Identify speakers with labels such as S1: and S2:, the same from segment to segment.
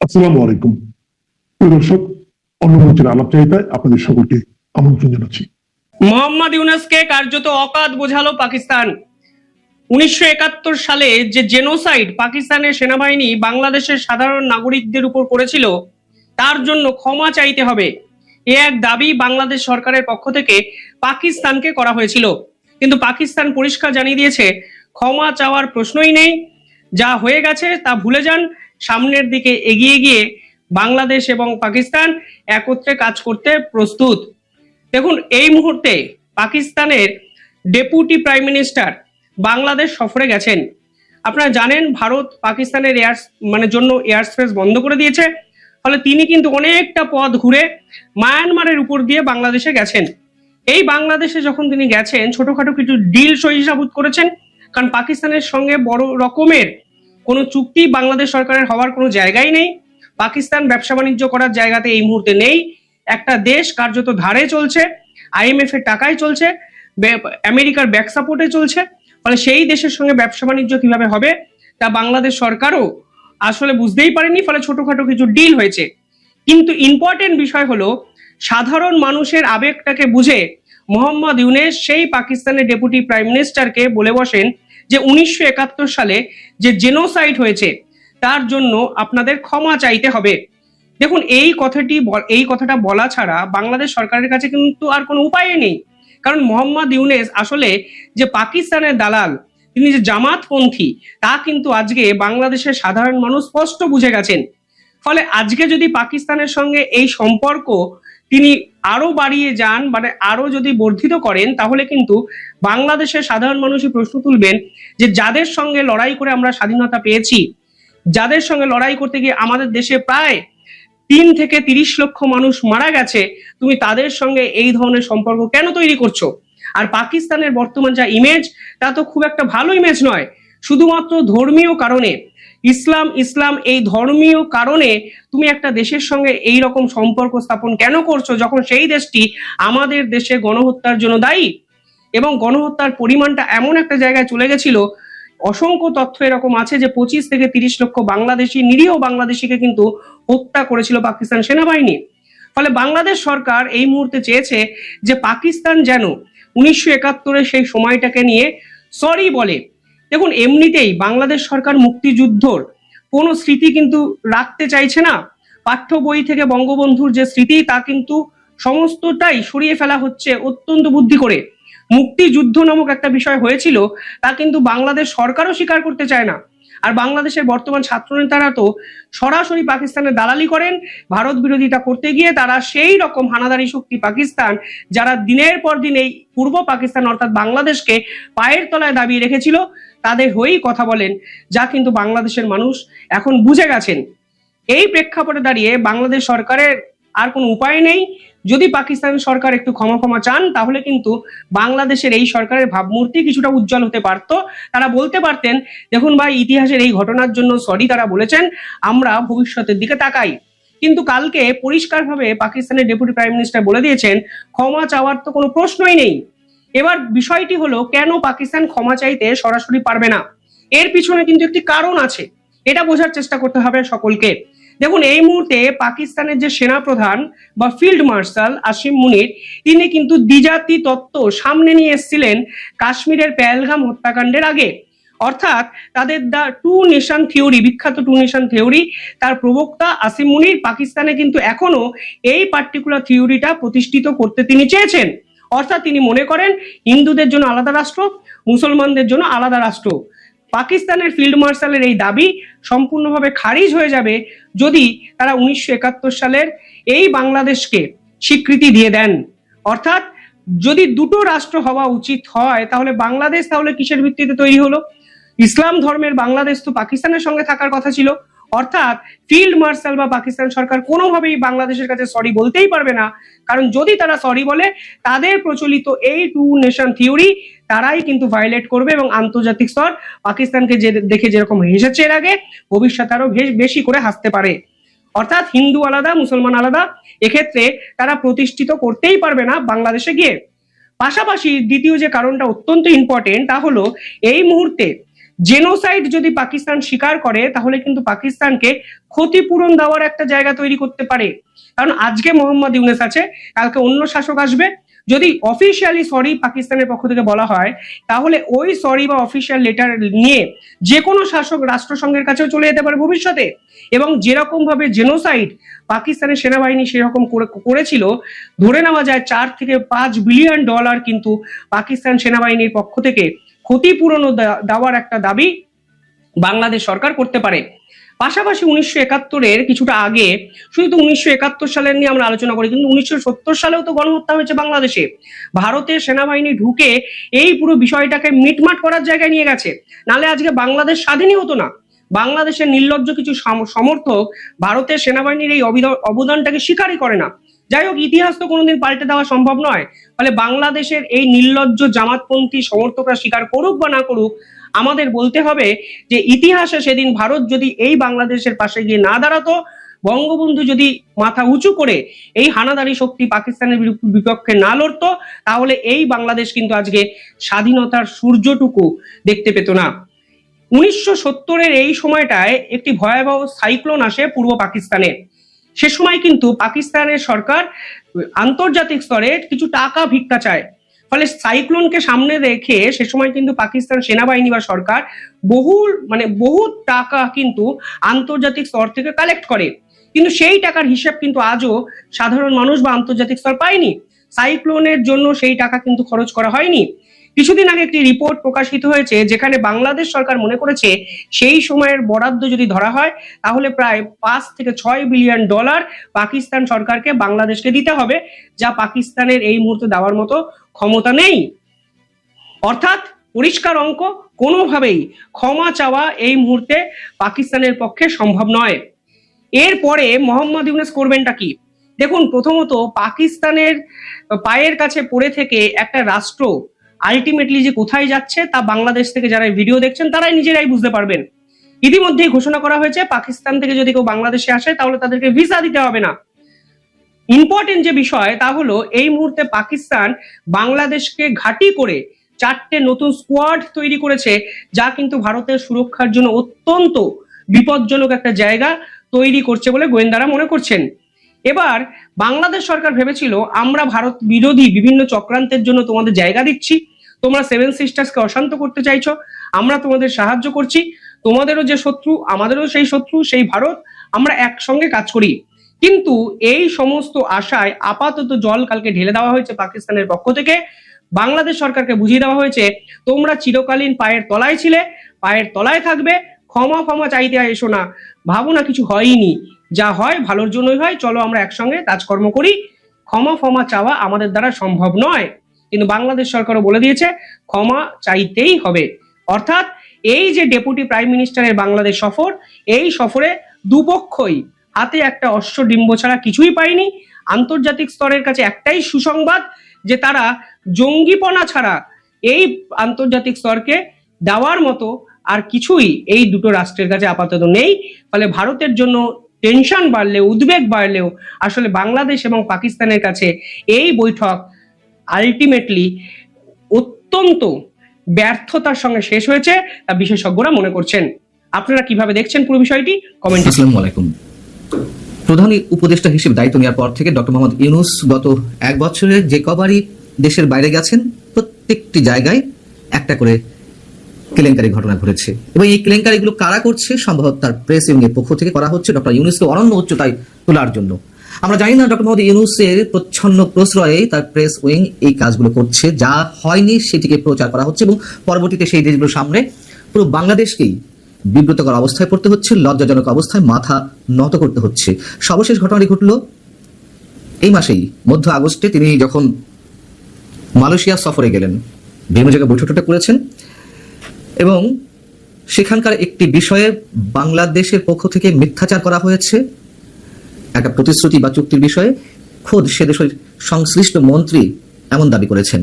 S1: আসসালামু আলাইকুম। প্রিয় দর্শক অন্নমঞ্চের আলাপচারিতায় আপনাদের সকলকে আমন্ত্রণ জানাচ্ছি।
S2: মোহাম্মদ ইউনাসকে কার্যত অকাত বোঝালো পাকিস্তান। উনিশশো একাত্তর সালে যে জেনোসাইড পাকিস্তানের সেনাবাহিনী বাংলাদেশের সাধারণ নাগরিকদের উপর করেছিল, তার জন্য ক্ষমা চাইতে হবে। এ এক দাবি বাংলাদেশ সরকারের পক্ষ থেকে পাকিস্তানকে করা হয়েছিল। কিন্তু পাকিস্তান পরিষ্কার জানিয়ে দিয়েছে, ক্ষমা চাওয়ার প্রশ্নই নেই। যা হয়ে গেছে তা ভুলে যান। সামনের দিকে এগিয়ে গিয়ে বাংলাদেশ এবং পাকিস্তান একত্রে কাজ করতে প্রস্তুত। দেখুন, এই মুহূর্তে পাকিস্তানের ডেপুটি প্রাইম মিনিস্টার বাংলাদেশ সফরে গেছেন। আপনারা জানেন, ভারত পাকিস্তানের এয়ার মানে জন্য এয়ার স্পেস বন্ধ করে দিয়েছে। ফলে তিনি কিন্তু অনেকটা পথ ঘুরে মায়ানমারের উপর দিয়ে বাংলাদেশে গেছেন। এই বাংলাদেশে যখন তিনি গেছেন, ছোটখাটো কিছু ডিল সহিসাভূত করেছেন। কারণ পাকিস্তানের সঙ্গে বড় রকমের কোনো চুক্তি বাংলাদেশ সরকারের হওয়ার কোনো জায়গাই নেই। পাকিস্তান ব্যবসা বাণিজ্য করার জায়গাতে এই মুহূর্তে নেই। একটা দেশ কার্যত ধারে চলছে আইএমএফ এর টাকায় চলছে আমেরিকার ব্যাক সাপোর্টে চলছে। ফলে সেই দেশের সঙ্গে ব্যবসা বাণিজ্য কীভাবে হবে, তা বাংলাদেশ সরকারও আসলে বুঝতেই পারেনি, ফলে ছোটখাটো কিছু ডিল হয়েছে। কিন্তু ইম্পর্টেন্ট বিষয় হলো, সাধারণ মানুষের আবেগটাকে বুঝে মোহাম্মদ ইউনেস সেই পাকিস্তানের ডেপুটি প্রাইম মিনিস্টারকে বলে বসেন যে উনিশশো একাত্তর সালে যে জেনোসাইড হয়েছে, তার জন্য আপনাদের ক্ষমা চাইতে হবে। দেখুন, এই কথাটি এই কথাটা বলা ছাড়া বাংলাদেশ সরকারের কাছে কিন্তু আর কোনো উপায় নেই। কারণ মোহাম্মদ ইউনেস আসলে যে পাকিস্তানের দালাল, তিনি যে জামাতপন্থী, তা কিন্তু আজকে বাংলাদেশের সাধারণ মানুষ স্পষ্ট বুঝে গেছেন। ফলে আজকে যদি পাকিস্তানের সঙ্গে এই সম্পর্ক তিনি আরও বাড়িয়ে যান মানে আরও যদি বর্ধিত করেন, তাহলে কিন্তু বাংলাদেশের সাধারণ মানুষই প্রশ্ন তুলবেন যে যাদের সঙ্গে লড়াই করে আমরা স্বাধীনতা পেয়েছি, যাদের সঙ্গে লড়াই করতে গিয়ে আমাদের দেশে প্রায় তিন থেকে তিরিশ লক্ষ মানুষ মারা গেছে, তুমি তাদের সঙ্গে এই ধরনের সম্পর্ক কেন তৈরি করছ? আর পাকিস্তানের বর্তমান যা ইমেজ তা তো খুব একটা ভালো ইমেজ নয়। শুধুমাত্র ধর্মীয় কারণে ইসলাম ইসলাম এই ধর্মীয় কারণে তুমি একটা দেশের সঙ্গে এই রকম সম্পর্ক স্থাপন কেন করছ যখন সেই দেশটি আমাদের দেশে গণহত্যার জন্য দায়ী? এবং গণহত্যার পরিমাণটা এমন একটা জায়গায় চলে গেছিল, অসংখ্য তথ্য এরকম আছে যে পঁচিশ থেকে তিরিশ লক্ষ বাংলাদেশি, নিরীহ বাংলাদেশিকে কিন্তু হত্যা করেছিল পাকিস্তান সেনাবাহিনী। ফলে বাংলাদেশ সরকার এই মুহূর্তে চেয়েছে যে পাকিস্তান যেন উনিশশো একাত্তরের সেই সময়টাকে নিয়ে সরি বলে দেখুন, এমনিতেই বাংলাদেশ সরকার মুক্তিযুদ্ধর কোনো স্মৃতি কিন্তু রাখতে চাইছে না। পাঠ্য বই থেকে বঙ্গবন্ধুর যে স্মৃতি, তা কিন্তু সমস্তটাই সরিয়ে ফেলা হচ্ছে অত্যন্ত বুদ্ধি করে। মুক্তিযুদ্ধ নামক একটা বিষয় হয়েছিল, তা কিন্তু বাংলাদেশ সরকারও স্বীকার করতে চায় না। আর বাংলাদেশের বর্তমান ছাত্রনেতারা তো সরাসরি পাকিস্তানের দালালি করেন, ভারত বিরোধিতা করতে গিয়ে তারা সেই রকম হানাদারি শক্তি পাকিস্তান, যারা দিনের পর দিন এই পূর্ব পাকিস্তান অর্থাৎ বাংলাদেশকে পায়ের তলায় দাবিয়ে রেখেছিল তাদের হয়েই কথা বলেন, যা কিন্তু বাংলাদেশের মানুষ এখন বুঝে গেছেন। এই প্রেক্ষাপটে দাঁড়িয়ে বাংলাদেশ সরকারের আর কোনো উপায় নেই। যদি পাকিস্তান সরকার একটু ক্ষমা ক্ষমা চান, তাহলে কিন্তু বাংলাদেশের এই সরকারের ভাবমূর্তি কিছুটা উজ্জ্বল হতে পারত। তারা বলতে পারতেন, দেখুন ভাই, ইতিহাসের এই ঘটনার জন্য সরি তারা বলেছেন, আমরা ভবিষ্যতের দিকে তাকাই। কিন্তু কালকে পরিষ্কারভাবে পাকিস্তানের ডেপুটি প্রাইম মিনিস্টার বলে দিয়েছেন, ক্ষমা চাওয়ার তো কোনো প্রশ্নই নেই। এবার বিষয়টি হলো, কেন পাকিস্তান ক্ষমা চাইতে সরাসরি পারবে না? এর পিছনে কিন্তু একটি কারণ আছে। এটা বোঝার চেষ্টা করতে হবে সকলকে। দেখুন, এই মুহূর্তে পাকিস্তানের যে সেনা প্রধান বা ফিল্ড মার্শাল আসিম মুনির, তিনি কিন্তু দ্বিজাতি তত্ত্ব সামনে নিয়ে এসেছিলেন কাশ্মীরের পেহেলগাম হত্যাকাণ্ডের আগে। অর্থাৎ তাদের দা টু নেশন থিওরি, বিখ্যাত টু নেশন থিওরি, তার প্রবক্তা আসিম মুনির পাকিস্তানে কিন্তু এখনও এই পার্টিকুলার থিওরিটা প্রতিষ্ঠিত করতে তিনি চেয়েছেন। অর্থাৎ তিনি মনে করেন হিন্দুদের জন্য আলাদা রাষ্ট্র, মুসলমানদের জন্য আলাদা রাষ্ট্র। পাকিস্তানের ফিল্ড মার্শালের এই দাবি সম্পূর্ণভাবে খারিজ হয়ে যাবে যদি তারা উনিশশো একাত্তর সালের এই বাংলাদেশকে স্বীকৃতি দিয়ে দেন। অর্থাৎ যদি দুটো রাষ্ট্র হওয়া উচিত হয়, তাহলে বাংলাদেশ তাহলে কিসের ভিত্তিতে তৈরি হলো? ইসলাম ধর্মের বাংলাদেশ তো পাকিস্তানের সঙ্গে থাকার কথা ছিল। অর্থাৎ ফিল্ড মার্শাল বা পাকিস্তান সরকার কোনোভাবেই বাংলাদেশের কাছে সরি বলতেই পারবে না। কারণ যদি তারা সরি বলে, তাদের প্রচলিত এই টু নেশন থিওরি তারাই কিন্তু ভায়োলেট করবে এবং আন্তর্জাতিক স্তর পাকিস্তানকে যে দেখে যেরকম হেসেছে এর আগে, ভবিষ্যতে আরও বেশ করে হাসতে পারে। অর্থাৎ হিন্দু আলাদা, মুসলমান আলাদা, এক্ষেত্রে তারা প্রতিষ্ঠিত করতেই পারবে না বাংলাদেশে গিয়ে। পাশাপাশি দ্বিতীয় যে কারণটা অত্যন্ত ইম্পর্টেন্ট তা হলো, এই মুহূর্তে জেনোসাইড যদি পাকিস্তান স্বীকার করে, তাহলে কিন্তু পাকিস্তানকে ক্ষতিপূরণ দেওয়ার একটা জায়গা তৈরি করতে পারে। কারণ আজকে মোহাম্মদ ইউনেস আছে, কালকে অন্য শাসক আসবে। যদি অফিসিয়ালি সরি পাকিস্তানের পক্ষ থেকে বলা হয়, তাহলে ওই সরি বা অফিসিয়াল লেটার নিয়ে যে কোনো শাসক রাষ্ট্রসংঘের কাছেও চলে যেতে পারে ভবিষ্যতে। এবং যেরকম ভাবে জেনোসাইড পাকিস্তানের সেনাবাহিনী সেরকম করে- করেছিল, ধরে নেওয়া যায় চার থেকে পাঁচ বিলিয়ন ডলার কিন্তু পাকিস্তান সেনাবাহিনীর পক্ষ থেকে ক্ষতিপূরণও দে- দেওয়ার একটা দাবি বাংলাদেশ সরকার করতে পারে। পাশাপাশি উনিশশো একাত্তরের কিছুটা আগে, শুধু তো উনিশশো একাত্তর সালের নিয়ে আমরা আলোচনা করি, কিন্তু উনিশশো সত্তর সালেও তো গণহত্যা হয়েছে বাংলাদেশে। ভারতের সেনাবাহিনী ঢুকে এই পুরো বিষয়টাকে মিটমাট করার জায়গায় নিয়ে গেছে। নালে আজকে বাংলাদেশ স্বাধীনই হতো না। বাংলাদেশের নির্লজ্জ কিছু সম- সমর্থক ভারতের সেনাবাহিনীর এই অবিদ- অবদানটাকে স্বীকারই করে না। যাই হোক, ইতিহাস তো কোনোদিন পাল্টে দেওয়া সম্ভব নয়। ফলে বাংলাদেশের এই নির্লজ্জ জামাতপন্থী সমর্থকরা স্বীকার করুক বা না করুক, আমাদের বলতে হবে যে ইতিহাসে সেদিন ভারত যদি এই বাংলাদেশের পাশে গিয়ে না দাঁড়াতো, বঙ্গবন্ধু যদি মাথা উঁচু করে এই হানাদারি শক্তি পাকিস্তানের বিপক্ষে না লড়তো, তাহলে এই বাংলাদেশ কিন্তু আজকে স্বাধীনতার সূর্যটুকু দেখতে পেত না। উনিশশো সত্তরের এই সময়টায় একটি ভয়াবহ সাইক্লোন আসে পূর্ব পাকিস্তানে। সে সময় কিন্তু পাকিস্তানের সরকার আন্তর্জাতিক স্তরে কিছু টাকা ভিক্ষা চায়। ফলে সাইক্লোনকে সামনে রেখে সে সময় কিন্তু পাকিস্তান সেনাবাহিনী বা সরকার বহু মানে বহু টাকা কিন্তু আন্তর্জাতিক স্তর থেকে কালেক্ট করে। কিন্তু সেই টাকার হিসাব কিন্তু আজও সাধারণ মানুষ বা আন্তর্জাতিক স্তর পায়নি। সাইক্লোনের জন্য সেই টাকা কিন্তু খরচ করা হয়নি। কিছুদিন আগে একটি রিপোর্ট প্রকাশিত হয়েছে যেখানে বাংলাদেশ সরকার মনে করেছে সেই সময়ের বরাদ্দ যদি ধরা হয়, তাহলে প্রায় পাঁচ থেকে ছয় বিলিয়ন ডলার পাকিস্তান সরকারকে বাংলাদেশকে দিতে হবে, যা পাকিস্তানের এই মুহূর্তে দেওয়ার মতো ক্ষমতা নেই। অর্থাৎ পরিষ্কার অঙ্ক, কোনোভাবেই ক্ষমা চাওয়া এই মুহূর্তে পাকিস্তানের পক্ষে সম্ভব নয়। এরপরে মোহাম্মদ ইউনেস করবেনটা কি? দেখুন, প্রথমত পাকিস্তানের পায়ের কাছে পড়ে থেকে একটা রাষ্ট্র আলটিমেটলি যে কোথায় যাচ্ছে তা বাংলাদেশ থেকে যারা ভিডিও দেখছেন, তারাই নিজেরাই বুঝতে পারবেন। ইতিমধ্যেই ঘোষণা করা হয়েছে, পাকিস্তান থেকে যদি কেউ বাংলাদেশে আসে, তাহলে তাদেরকে ভিসা দিতে হবে না। ইম্পর্টেন্ট যে বিষয়, তা হলো এই মুহূর্তে পাকিস্তান বাংলাদেশকে ঘাঁটি করে চারটে নতুন স্কোয়াড তৈরি করেছে, যা কিন্তু ভারতের সুরক্ষার জন্য অত্যন্ত বিপজ্জনক একটা জায়গা তৈরি করছে বলে গোয়েন্দারা মনে করছেন। এবার বাংলাদেশ সরকার ভেবেছিল, আমরা ভারত বিরোধী বিভিন্ন চক্রান্তের জন্য তোমাদের জায়গা দিচ্ছি তোমরা সেভেন সিস্টার্সকে অশান্ত করতে চাইছো, আমরা তোমাদের সাহায্য করছি। তোমাদেরও যে শত্রু, আমাদেরও সেই শত্রু, সেই ভারত, আমরা একসঙ্গে কাজ করি। কিন্তু এই সমস্ত আশায় আপাতত জল কালকে ঢেলে দেওয়া হয়েছে পাকিস্তানের পক্ষ থেকে। বাংলাদেশ সরকারকে বুঝিয়ে দেওয়া হয়েছে, তোমরা চিরকালীন পায়ের তলায় ছিলে, পায়ের তলায় থাকবে, ক্ষমা ক্ষমা চাইতে এসো না। ভাবো না কিছু হয়নি। যা হয় ভালোর জন্যই হয়, চলো আমরা একসঙ্গে কাজকর্ম করি। ক্ষমা ক্ষমা চাওয়া আমাদের দ্বারা সম্ভব নয়। কিন্তু বাংলাদেশ সরকারও বলে দিয়েছে, ক্ষমা চাইতেই হবে। অর্থাৎ এই যে ডেপুটি প্রাইম মিনিস্টারের বাংলাদেশ সফর, এই সফরে দুপক্ষই হাতে একটা অশ্ব ডিম্ব ছাড়া কিছুই পায়নি। আন্তর্জাতিক স্তরের কাছে একটাই সুসংবাদ যে তারা জঙ্গিপনা ছাড়া এই আন্তর্জাতিক স্তরকে দেওয়ার মতো আর কিছুই এই দুটো রাষ্ট্রের কাছে আপাতত নেই। ফলে ভারতের জন্য টেনশন বাড়লেও, উদ্বেগ বাড়লেও আসলে বাংলাদেশ এবং পাকিস্তানের কাছে এই বৈঠক আলটিমেটলি অত্যন্ত ব্যর্থতার সঙ্গে শেষ হয়েছে, তা বিশেষজ্ঞরা মনে করছেন। আপনারা কীভাবে দেখছেন পুরো বিষয়টি? কমেন্ট
S3: আসসালামু আলাইকুম। প্রধান উপদেষ্টা হিসেবে দায়িত্ব নেওয়ার পর থেকে ডক্টর মোহাম্মদ ইউনুস গত এক বছরে যে কবারই দেশের বাইরে গেছেন, প্রত্যেকটি জায়গায় একটা করে কেলেঙ্কারি ঘটনা ঘটেছে। এবং এই কেলেঙ্কারিগুলো কারা করছে, সম্ভবত তার প্রেস এর পক্ষ থেকে করা হচ্ছে। ডক্টর ইউনুসকে অনন্য উচ্চতায় তোলার জন্য। আমরা জানি না ডক্টর মোহাম্মদ ইউনুসের প্রচ্ছন্ন প্রশ্রয়ে তার প্রেস উইং এই কাজগুলো করছে। যা হয়নি সেটিকে প্রচার করা হচ্ছে এবং পরবর্তীতে সেই দেশগুলোর সামনে পুরো বাংলাদেশকেই বিব্রতকর অবস্থায় পড়তে হচ্ছে, লজ্জাজনক অবস্থায় মাথা নত করতে হচ্ছে। সর্বশেষ ঘটনাটি ঘটল এই মাসেই, মধ্য আগস্টে তিনি যখন মালয়েশিয়া সফরে গেলেন বিভিন্ন জায়গায় বৈঠকটা করেছেন এবং সেখানকার একটি বিষয়ে বাংলাদেশের পক্ষ থেকে মিথ্যাচার করা হয়েছে। একটা প্রতিশ্রুতি বা চুক্তির বিষয়ে খোদ সে দেশের সংশ্লিষ্ট মন্ত্রী এমন দাবি করেছেন।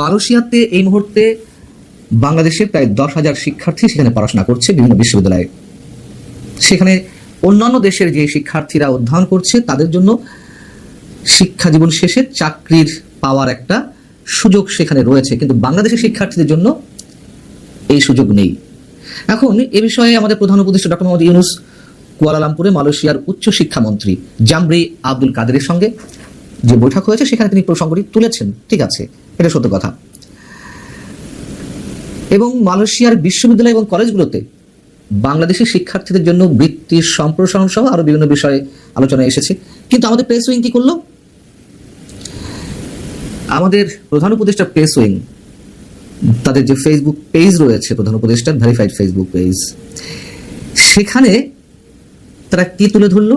S3: মালয়েশিয়াতে এই মুহূর্তে বাংলাদেশে প্রায় দশ হাজার শিক্ষার্থী সেখানে পড়াশোনা করছে বিভিন্ন বিশ্ববিদ্যালয়ে। সেখানে অন্যান্য দেশের যে শিক্ষার্থীরা অধ্যয়ন করছে, তাদের জন্য শিক্ষা জীবন শেষে চাকরির পাওয়ার একটা সুযোগ সেখানে রয়েছে। কিন্তু বাংলাদেশের শিক্ষার্থীদের জন্য এই সুযোগ নেই। এখন এ বিষয়ে আমাদের প্রধান উপদেষ্টা ডক্টর মোহাম্মদ ইউনুস কুয়ালালামপুরে মালয়েশিয়ার উচ্চ শিক্ষামন্ত্রী জামরি আব্দুল কাদেরের সঙ্গে যে বৈঠক হয়েছে, সেখানে তিনি প্রসঙ্গটি তুলেছেন। ঠিক আছে, এটা সত্য কথা। এবং মালয়েশিয়ার বিশ্ববিদ্যালয় এবং কলেজগুলোতে বাংলাদেশি শিক্ষার্থীদের জন্য বৃত্তির সম্প্রসারণ সহ আরও বিভিন্ন বিষয়ে আলোচনা এসেছে। কিন্তু আমাদের প্রেস উইং কি করল? আমাদের প্রধান উপদেষ্টা প্রেস উইং, তাদের যে ফেসবুক পেজ রয়েছে, প্রধান উপদেষ্টার ভেরিফাইড ফেসবুক পেজ সেখানে তারা কি তুলে ধরলো?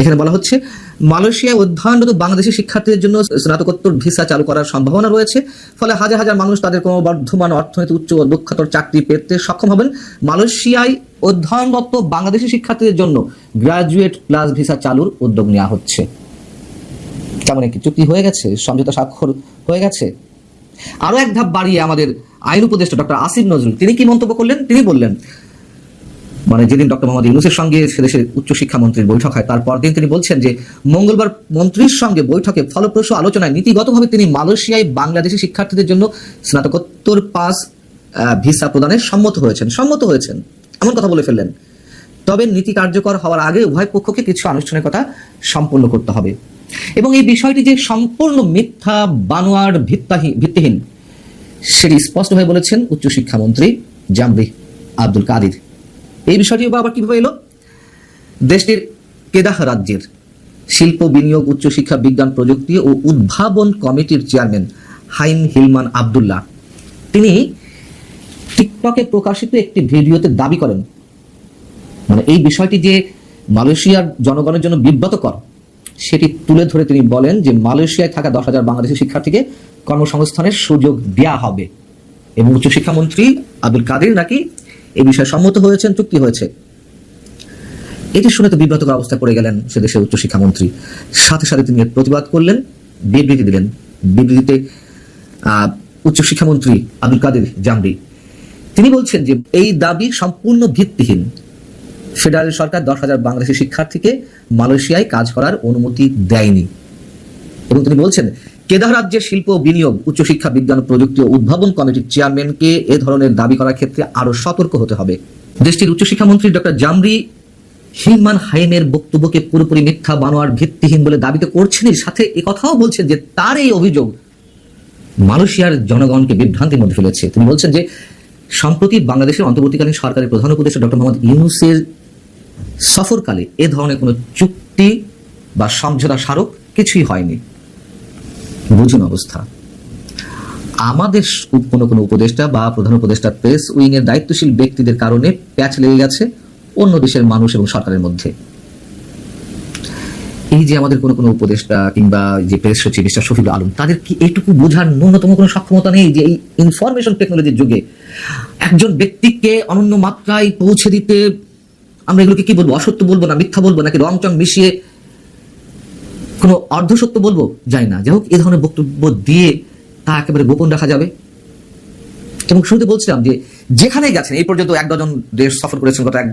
S3: এখানে বলা হচ্ছে মালয়েশিয়ায় অধ্যয়নরত বাংলাদেশি শিক্ষার্থীদের জন্য স্নাতকোত্তর ভিসা চালু করার সম্ভাবনা রয়েছে। ফলে হাজার হাজার মানুষ তাদের কোনো বর্ধমান অর্থনীতি, উচ্চ দক্ষতর চাকরি পেতে সক্ষম হবেন। মালয়েশিয়ায় অধ্যয়নরত বাংলাদেশি শিক্ষার্থীদের জন্য গ্রাজুয়েট প্লাস ভিসা চালুর উদ্যোগ নেওয়া হচ্ছে। কেমন একটি চুক্তি হয়ে গেছে? সমঝোতা স্বাক্ষর হয়ে গেছে? আরও এক ধাপ বাড়িয়ে আমাদের আইন উপদেষ্টা ডক্টর আসিফ নজরুল, তিনি কি মন্তব্য করলেন? তিনি বললেন মানে যেদিন ডক্টর মোহাম্মদ ইউনুসের সঙ্গে সেদেশের উচ্চশিক্ষা মন্ত্রীর বৈঠক হয়, তারপর দিন তিনি বলছেন যে মঙ্গলবার মন্ত্রীর সঙ্গে বৈঠকে ফলপ্রসূ আলোচনায় নীতিগতভাবে তিনি মালয়েশিয়ায় বাংলাদেশি শিক্ষার্থীদের জন্য স্নাতকোত্তর পাস ভিসা প্রদানে সম্মত হয়েছেন সম্মত হয়েছেন। এমন কথা বলে ফেললেন। তবে নীতি কার্যকর হওয়ার আগে উভয় পক্ষকে কিছু আনুষ্ঠানিকতা সম্পন্ন করতে হবে। এবং এই বিষয়টি যে সম্পূর্ণ মিথ্যা বানোয়ার ভিত্তাহীন ভিত্তিহীন, সেটি স্পষ্টভাবে বলেছেন উচ্চশিক্ষামন্ত্রী জামরি আব্দুল কাদির। এই বিষয়টি আবার কীভাবে এলো? দেশটির কেদাহ রাজ্যের শিল্প, বিনিয়োগ, উচ্চশিক্ষা, বিজ্ঞান, প্রযুক্তি ও উদ্ভাবন কমিটির চেয়ারম্যান হাইম হিলমান আবদুল্লাহ। তিনি টিকটকে প্রকাশিত একটি ভিডিওতে দাবি করেন মানে এই বিষয়টি যে মালয়েশিয়ার জনগণের জন্য বিব্রতকর, সেটি তুলে ধরে তিনি বলেন যে মালয়েশিয়ায় থাকা দশ হাজার বাংলাদেশি শিক্ষার্থীকে কর্মসংস্থানের সুযোগ দেওয়া হবে। এবং উচ্চশিক্ষামন্ত্রী আব্দুল কাদের নাকি এই বিষয়ে সম্মত হয়েছেন চুক্তি হয়েছে? এটি শুনে তো বিব্রতকর অবস্থা পড়ে গেলেন সে দেশের উচ্চশিক্ষামন্ত্রী সাথে সাথে তিনি প্রতিবাদ করলেন, বিবৃতি দিলেন। বিবৃতিতে উচ্চশিক্ষামন্ত্রী আব্দুল কাদের জামরি, তিনি বলছেন যে এই দাবি সম্পূর্ণ ভিত্তিহীন। ফেডারেল সরকার দশ হাজার বাংলাদেশি শিক্ষার্থীকে মালয়েশিয়ায় কাজ করার অনুমতি দেয়নি। এবং তিনি বলছেন কেদার রাজ্যের শিল্প বিনিয়োগ, উচ্চশিক্ষা, বিজ্ঞান প্রযুক্তি ও উদ্ভাবন কমিটির চেয়ারম্যানকে এ ধরনের দাবি করার ক্ষেত্রে আরও সতর্ক হতে হবে। দেশটির উচ্চশিক্ষামন্ত্রী ডক্টর জামরি হিলমান হাইমের বক্তব্যকে পুরোপুরি মিথ্যা বানোয়ার ভিত্তিহীন বলে দাবি তো করছেনই সাথে এ কথাও বলছেন যে তার এই অভিযোগ মালয়েশিয়ার জনগণকে বিভ্রান্তির মধ্যে ফেলেছে। তিনি বলছেন যে সম্প্রতি বাংলাদেশের অন্তর্বর্তীকালীন সরকারের প্রধান উপদেষ্টা ডক্টর মোহাম্মদ ইউনুসের সফরকালে এ ধরনের কোনো চুক্তি বা সমঝোতা স্মারক কিছুই হয়নি। বুঝুন অবস্থা। আমাদের কোনো কোনো উপদেষ্টা বা প্রধান উপদেষ্টা প্রেস উইং এর দায়িত্বশীল ব্যক্তিদের কারণে প্যাচ লেগে গেছে অন্য দেশের মানুষ এবং সরকারের মধ্যে। এই যে আমাদের কোনো কোনো উপদেষ্টা কিংবা যে প্রেস সচিব মিস্টার শফিউল আলম, তাদের কি এইটুকু বোঝার ন্যূনতম কোনো সক্ষমতা নেই যে এই ইনফরমেশন টেকনোলজির যুগে একজন ব্যক্তিকে অনন্য মাত্রায় পৌঁছে দিতে আমরা এগুলোকে কি বলব, অসত্য বলব না, মিথ্যা বলব নাকি রং চং মিশিয়ে কোনো অর্ধসত্য বলব? যাই না। যাই হোক এ ধরনের বক্তব্য দিয়ে তা একেবারে গোপন রাখা যাবে। এবং শুরুতে বলছিলাম যে, যেখানেই গেছেন, এই পর্যন্ত এক ডজন দেশ সফর করেছেন গত এক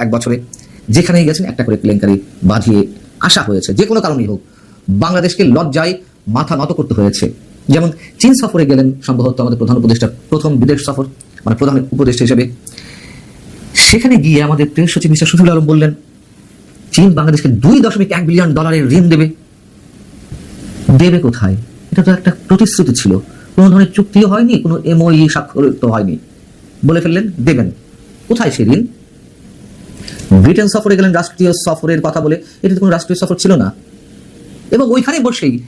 S3: এক বছরে। যেখানেই গেছেন, একটা করে কেলেঙ্কারি বাঁধিয়ে আসা হয়েছে। যে কোনো কারণেই হোক, বাংলাদেশকে লজ্জায় মাথা নত করতে হয়েছে। যেমন, চীন সফরে গেলেন সম্ভবত আমাদের প্রধান উপদেষ্টা, প্রথম বিদেশ সফর মানে প্রধান উপদেষ্টা হিসেবে। সেখানে গিয়ে আমাদের প্রেস সচিব মিস্টার শফিউল আলম বললেন, চীন বাংলাদেশকে দুই দশমিক এক বিলিয়ন ডলারের ঋণ দেবে। দেবে কোথায়? এটা তো একটা প্রতিশ্রুতি ছিল। কোনো ধরনের চুক্তিও হয়নি, কোনো এমওই স্বাক্ষরিত হয়নি। বলে ফেললেন, দেবেন। কোথায় সে ঋণ ব্রিটেন সফরে গেলেন, রাষ্ট্রীয় সফরের কথা বলে। এটা কোনো রাষ্ট্রীয় সফর ছিল না। এবং ওইখানে বসেই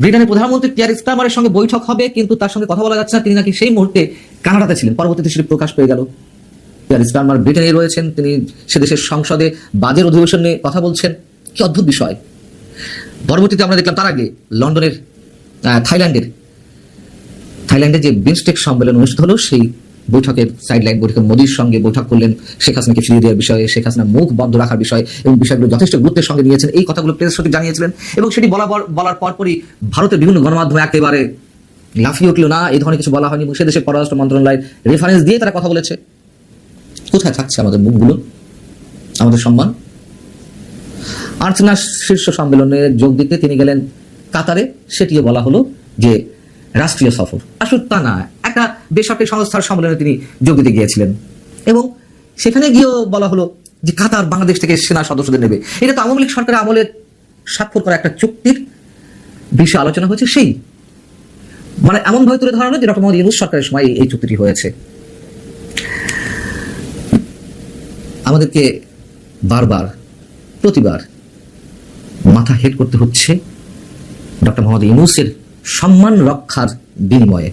S3: ব্রিটেনের প্রধানমন্ত্রী কেয়ার স্টারমারের সঙ্গে বৈঠক হবে, কিন্তু তার সঙ্গে কথা বলা যাচ্ছে না। তিনি নাকি সেই মুহূর্তে কানাডাতে ছিলেন। পরবর্তীতে সেটি প্রকাশ পেয়ে গেল। কেয়ার স্টারমার ব্রিটেনে রয়েছেন, তিনি সে দেশের সংসদে বাজের অধিবেশন কথা বলছেন। কি অদ্ভুত বিষয়। পরবর্তীতে আমরা দেখলাম তার আগে লন্ডনের থাইল্যান্ডের থাইল্যান্ডে যে বিমস্টেক সম্মেলন অনুষ্ঠিত হলো, সেই বৈঠকের সাইডলাইন বৈঠকে মোদীর সঙ্গে বৈঠক করলেন শেখ হাসিনাকে ফিরিয়ে দেওয়ার বিষয়ে, শেখ হাসিনা মুখ বন্ধ রাখার বিষয় এবং বিষয়গুলো যথেষ্ট গুরুত্বের সঙ্গে নিয়েছেন। এই কথাগুলো প্রেস সচিব জানিয়েছিলেন এবং সেটি বলা বলার পরপরই ভারতের বিভিন্ন গণমাধ্যমে একেবারে লাফিয়ে উঠল, না, এই ধরনের কিছু বলা হয়নি। সে দেশের পররাষ্ট্র মন্ত্রণালয়ের রেফারেন্স দিয়ে তারা কথা বলেছে। কোথায় থাকছে আমাদের মুখগুলো? আমাদের সম্মান? আর্চনা শীর্ষ সম্মেলনে যোগ দিতে তিনি গেলেন কাতারে। সেটিও বলা হলো যে রাষ্ট্রীয় সফর। আসলে তা না একটা বেসরকারি সংস্থার সম্মেলনে তিনি যোগ দিতে গিয়েছিলেন। এবং সেখানে গিয়েও বলা হলো যে কাতার বাংলাদেশ থেকে সেনা সদস্যদের নেবে। এটা তো আওয়ামী লীগ সরকারের আমলে স্বাক্ষর করা একটা চুক্তির বিষয়ে আলোচনা হয়েছে সেই। মানে এমন ভাবে তুলে ধরা হলো যে ডক্টর মোহাম্মদ ইউনুস সরকারের সময় এই চুক্তিটি হয়েছে। আমাদেরকে বারবার প্রতিবার মাথা হেট করতে হচ্ছে ডক্টর মোহাম্মদ ইউনুসের সম্মান রক্ষার বিনিময়ে।